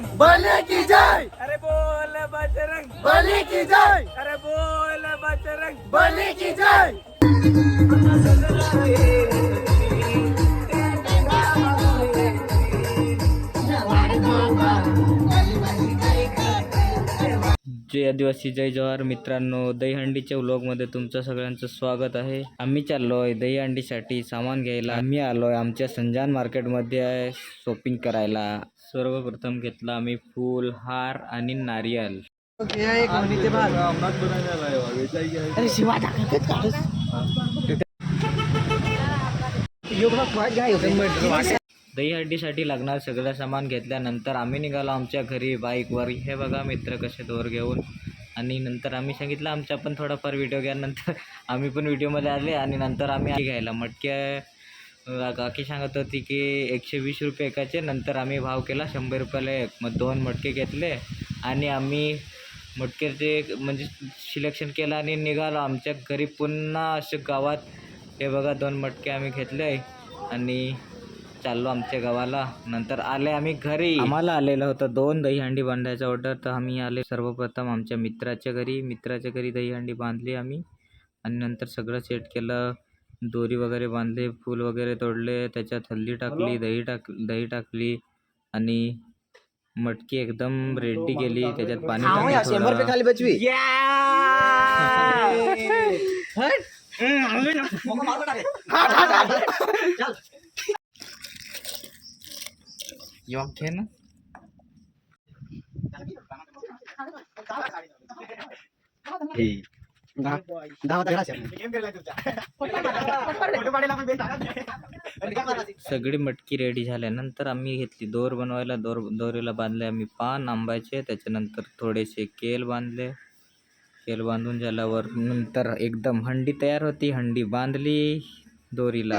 बजरंग बने की जय। अरे बोल बजरंग। बने की जय। अरे बोल बजरंग। बने की जय। जय आदिवासी जय जवाहर. मित्रांनो दहीहंडीच्या व्लॉगमध्ये तुमचं सगळ्यांचं स्वागत आहे. आम्ही चाललोय दहीहंडीसाठी सामान घ्यायला. आम्ही आलोय आमच्या संजान मार्केटमध्ये शॉपिंग करायला. सर्वप्रथम घेतला आम्ही फूल हार आणि नारियल. दहीहंडीसाठी लागणार सगळं सामान घेतल्यानंतर आम्ही निघालो आमच्या घरी बाईकवर. हे बघा मित्र कसे दोर घेऊन. आणि नंतर आम्ही सांगितलं आमचा पण थोडाफार व्हिडिओ घ्या. नंतर आम्ही पण व्हिडिओमध्ये आले आणि नंतर आम्ही घ्यायला. मटक्या काकी सांगत होती की एकशे वीस रुपये एकाचे. नंतर आम्ही भाव केला शंभर रुपयाला एक. मग दोन मटके घेतले आणि आम्ही मटक्याचे म्हणजे सिलेक्शन केलं आणि निघालो. आमच्या घरी पुन्हा असे गावात. हे बघा दोन मटके आम्ही घेतले आणि चाललो आमच्या गावाला. नंतर आले आम्ही घरी. आम्हाला आलेलं होतं दोन दहीहंडी बांधायचा ऑर्डर तर आम्ही आले सर्वप्रथम आमच्या मित्राच्या घरी. मित्राच्या घरी दहीहंडी बांधली आम्ही. आणि नंतर सगळं सेट केलं. दोरी वगैरे बांधले फूल वगैरे तोडले त्याच्यात हल्दी टाकली दही टाक दही टाकली आणि मटकी एकदम रेडी केली. त्याच्यात पाणी टाकलं थोडं. खाली बचवी येऊ घे ना सगळी मटकी रेडी झाल्यानंतर आम्ही घेतली. दोर बनवायला दोर दोरीला बांधले आम्ही पान आंब्याचे. त्याच्यानंतर थोडेसे केल बांधले. केल बांधून झाल्यावर नंतर एकदम हंडी तयार होती. हंडी बांधली दोरीला.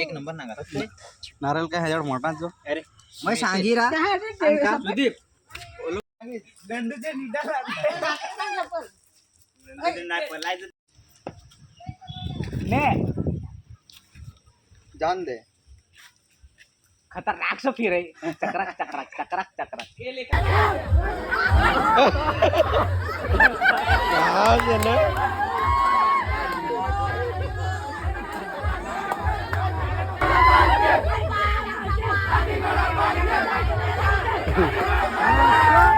एक नंबर नागा नारळ काय ह्याच्यावर मोठा जो। अरे। मग सांगी रा सुदीप। दंडूच्या जान दे। खतरनाक सो फिर चकरक चकरक चकरक चकरक। वो Ah!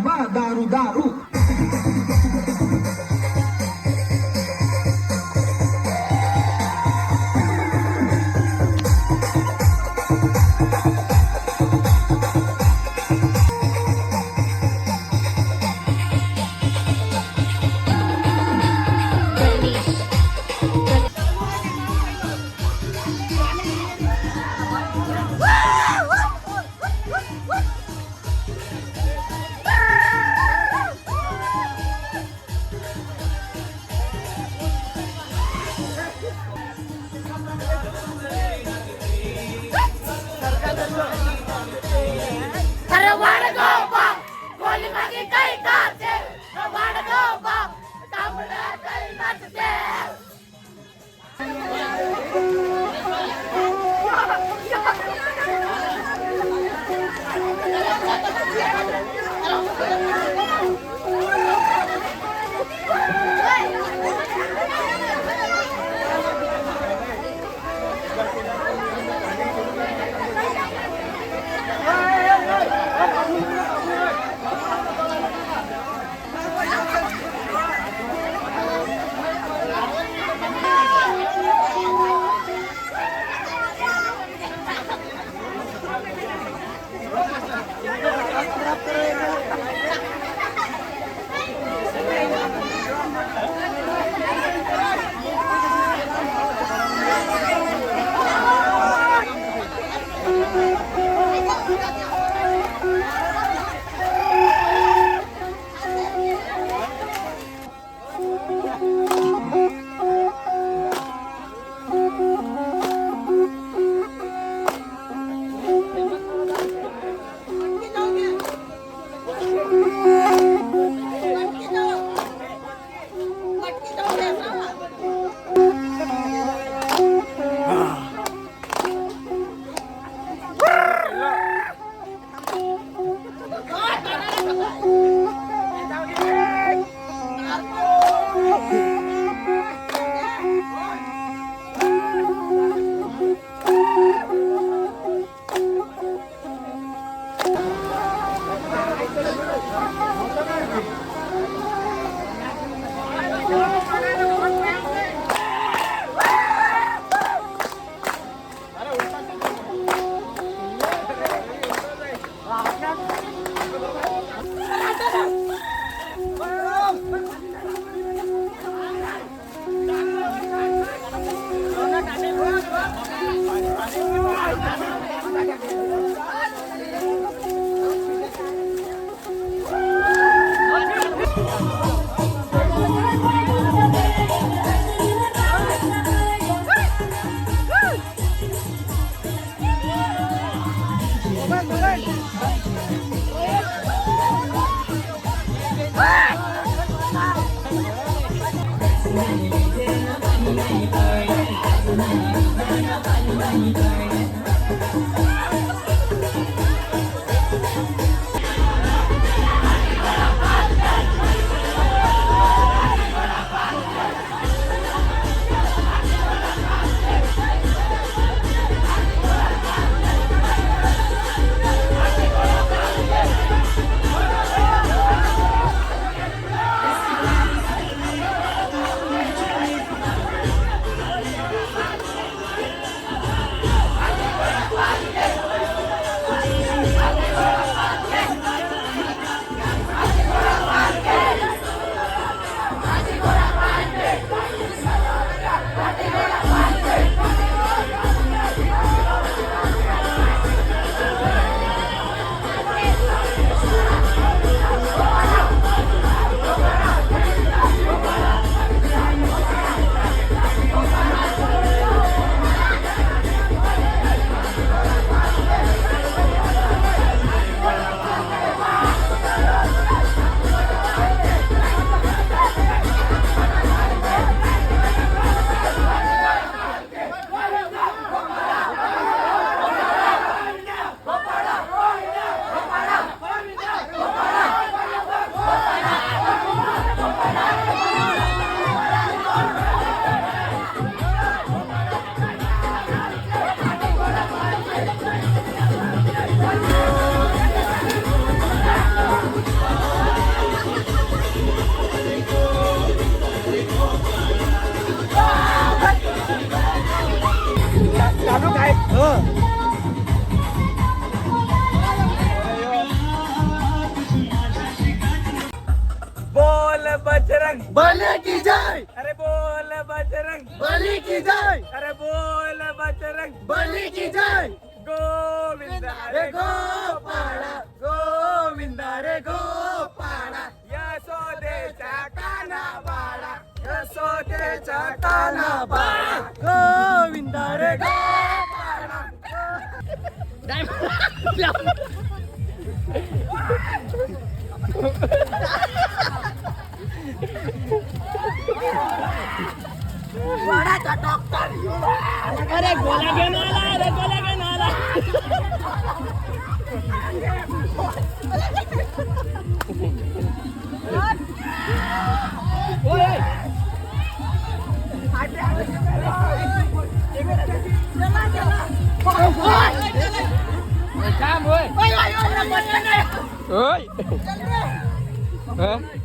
Acabar Daru Daru. ¡Gracias! Oh, my God. Bajrang. बले की जय। अरे बोल बजरंग। बली की जय। अरे बोल बजरंग। बली की जय। गोविंद रे गोपाळा गोविंदा रे गोपाळा। यशोदेच्या काना बाळा यशोदेच्या काना बाळा गोविंदा रे गोपाळा। बड़ा का डॉक्टर अरे गोला के नाला अरे गोला के नाला ओए चला चला ओए काम ओए ओए ओए ओए ओए